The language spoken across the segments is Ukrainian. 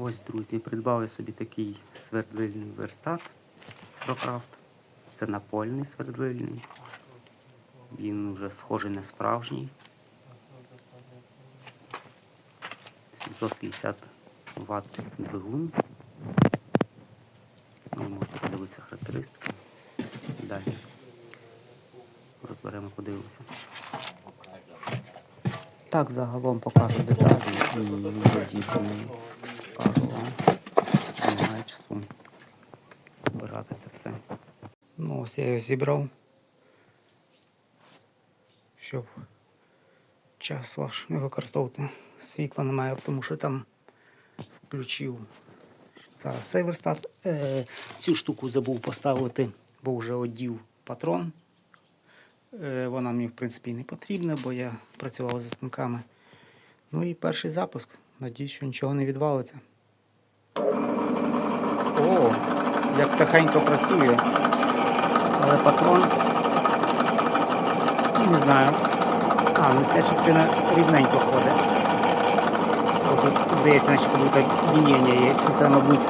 Ось, друзі, придбав я собі такий свердлильний верстат ProCraft. Це напольний свердлильний. Він вже схожий на справжній. 750 Вт двигун. Ну, можна подивитися характеристики. Далі. Розберемо, подивимося. Так, загалом покажу деталі і вже покажу вам. Немає часу збирати це все. Ну, ось я його зібрав. Щоб час ваш не використовувати. Світла немає, тому що там включив зараз цей. Е, цю штуку забув поставити, бо вже одів патрон. Е, Вона мені, в принципі, не потрібна, бо я працював з танками. Ну і перший запуск. Надіюсь, що нічого не відвалиться. О, як тихенько працює. Але патрон. Не знаю. А, ну ця частина рівненько ходить. О, Тут, здається, наче будто бінення є. Це, мабуть.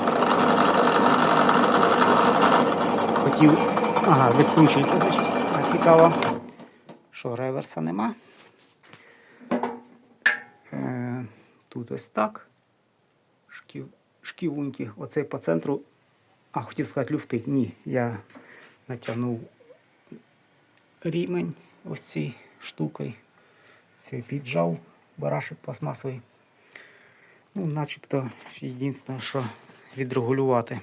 Хотів. Ага, відкручується. А цікаво, що реверса нема. Тут ось так. Шків, шківуньки. Оцей по центру. А, хотів сказати люфти. Ні, я натягнув рівень ось цією штукою. Це піджав барашек пластмасовий. Ну, начебто, єдине, що відрегулювати.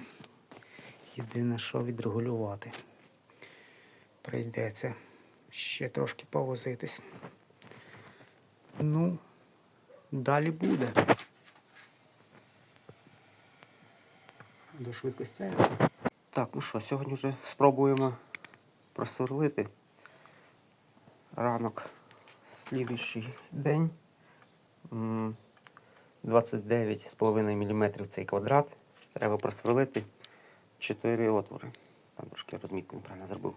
Єдине, що відрегулювати. Прийдеться ще трошки повозитись. Ну, далі буде. До швидкості. Так, ну що, сьогодні вже спробуємо просверлити ранок, слідуючий день. 29,5 мм цей квадрат. Треба просверлити 4 отвори. Там трошки розмітку неправильно зробив.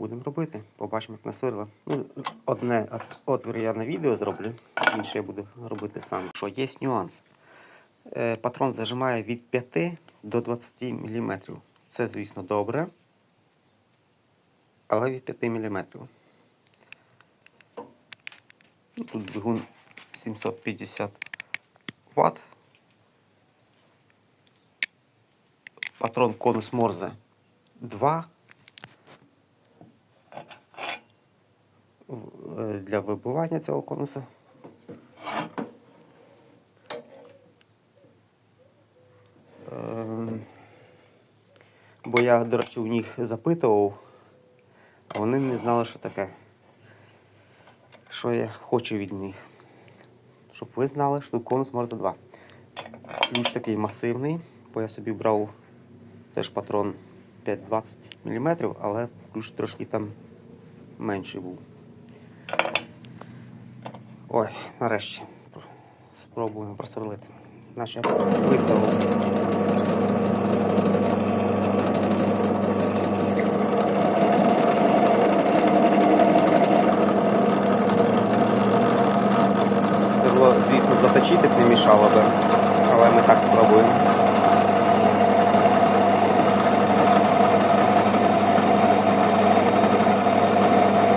Будемо робити. Побачимо, як насверло. Ну, одне от- отвір я на відео зроблю, інше я буду робити сам. Що, є нюанс. Е, Патрон зажимає від 5 до 20 мм. Це, звісно, добре. Але від 5 мм. Ну, Тут двигун 750 Вт. Патрон конус Морзе 2. В- е, Для вибивання цього конуса. Ем, Бо я, до речі, у них запитував, а вони не знали, що таке. Що я хочу від них. Щоб ви знали, що конус Морзе 2. Ключ такий масивний, бо я собі брав теж патрон 5-20 мм, але ключ трошки там менший був. Ой, нарешті. Спробуємо просверлити. Наче виставив. Сверло, звісно, заточити б не мішало би, але ми так спробуємо.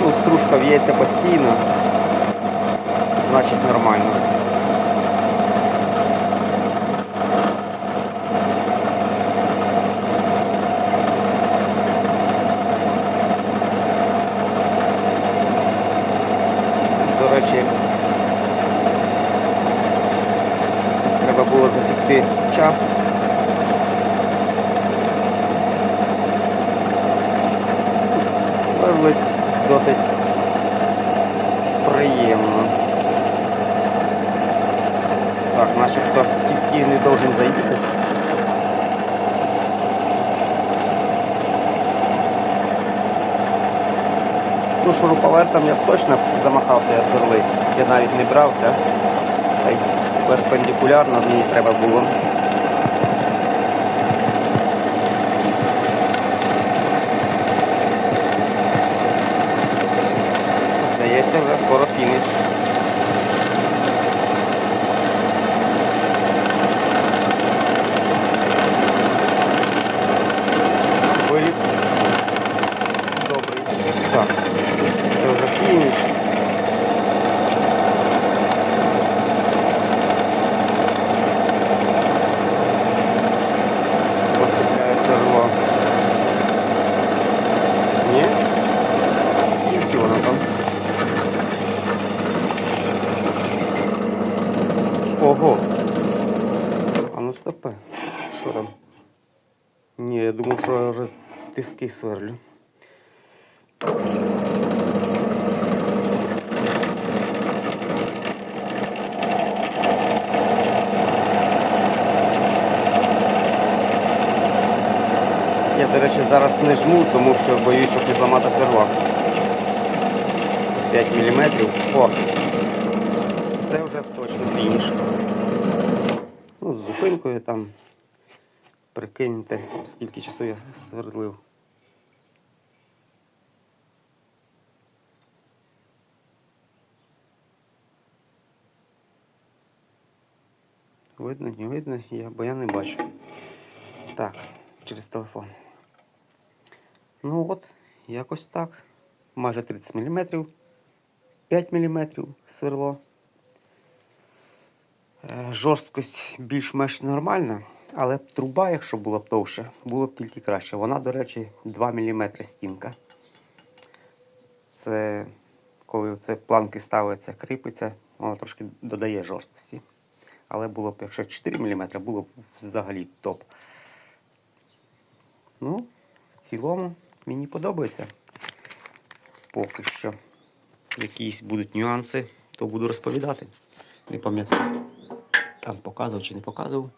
Ну, стружка в'ється постійно, значить нормально. До речі, треба було засікти час. Так, начебто в тиски не должен заїхати. Ну, шуруповертом я точно замахався я сверлить. Я навіть не брався. Та перпендикулярно мені треба було. Здається, вже скоро фініш. Ого. А ну стопе. Що там? Ні, я думав, що я вже сверлю. Я, до речі, зараз не жму, тому що боюсь, щоб не зламати сервак. 5 мм. О! Це вже точно фініш. Ну, з зупинкою там прикиньте, скільки часу я свердлив. Видно, не видно, я, бо я не бачу. Так, через телефон. Ну от, якось так. Майже 30 мм. 5 мм сверло. Е, Жорсткость більш-менш нормальна, але труба, якщо була б товше, було б тільки краще. Вона, до речі, 2 мм стінка. Це коли це планки ставиться, кріпиться, воно трошки додає жорсткості. Але було б, якщо 4 мм, було б взагалі топ. Ну, в цілому мені подобається. Поки що якісь будуть нюанси, то буду розповідати. Не пам'ятаю, там показував чи не показував.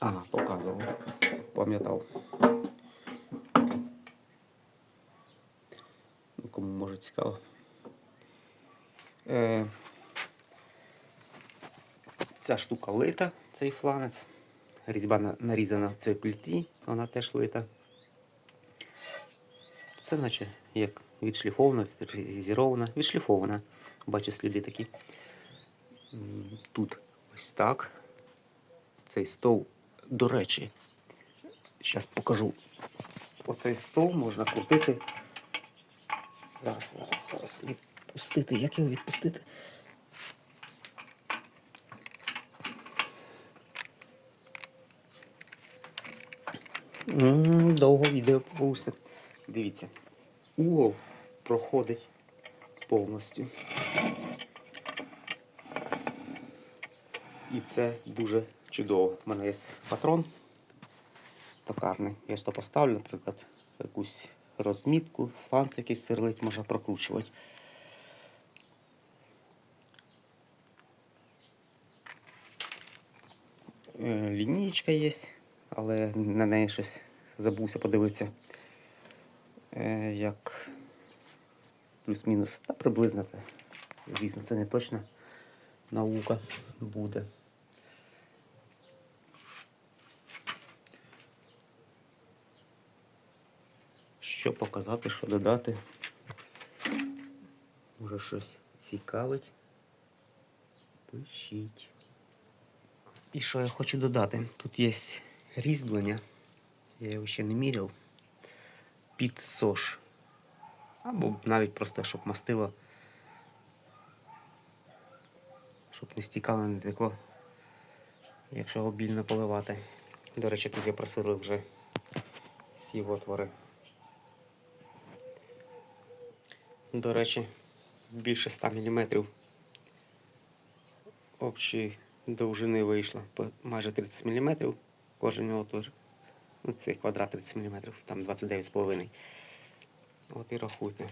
А, показував. Пам'ятав. Ну, Кому може цікаво. Е, ця штука лита, цей фланець. Різьба нарізана в цій пліті, вона теж лита. Все наче як відшліфована, відфрезерована, відшліфована. Бачу сліди такі. Тут ось так. Цей стол, до речі, зараз покажу. Оцей стол можна крутити. Зараз, зараз, зараз відпустити. Як його відпустити? М, Довго відео повуся. Дивіться. Угол проходить повністю. І це дуже чудово. У мене є патрон токарний. Я сюди поставлю, наприклад, якусь розмітку, фланц якийсь сверлить, можна прокручувати. Е, Лінійка є, але на неї щось забувся подивитися. Е, Як плюс-мінус. Та приблизно це. Звісно, це не точна наука буде. Що показати, що додати? Може щось цікавить? Пишіть. І що я хочу додати? Тут є різьблення. Я його ще не міряв. Під сош. Або навіть просто, щоб мастило. Щоб не стікало, не текло. Якщо обільно поливати. До речі, тут я просверлив вже всі отвори. До речі, більше 100 мм общої довжини вийшло майже 30 мм кожен отвір. Ну, цей квадрат 30 мм, там 29,5. От і рахуйте.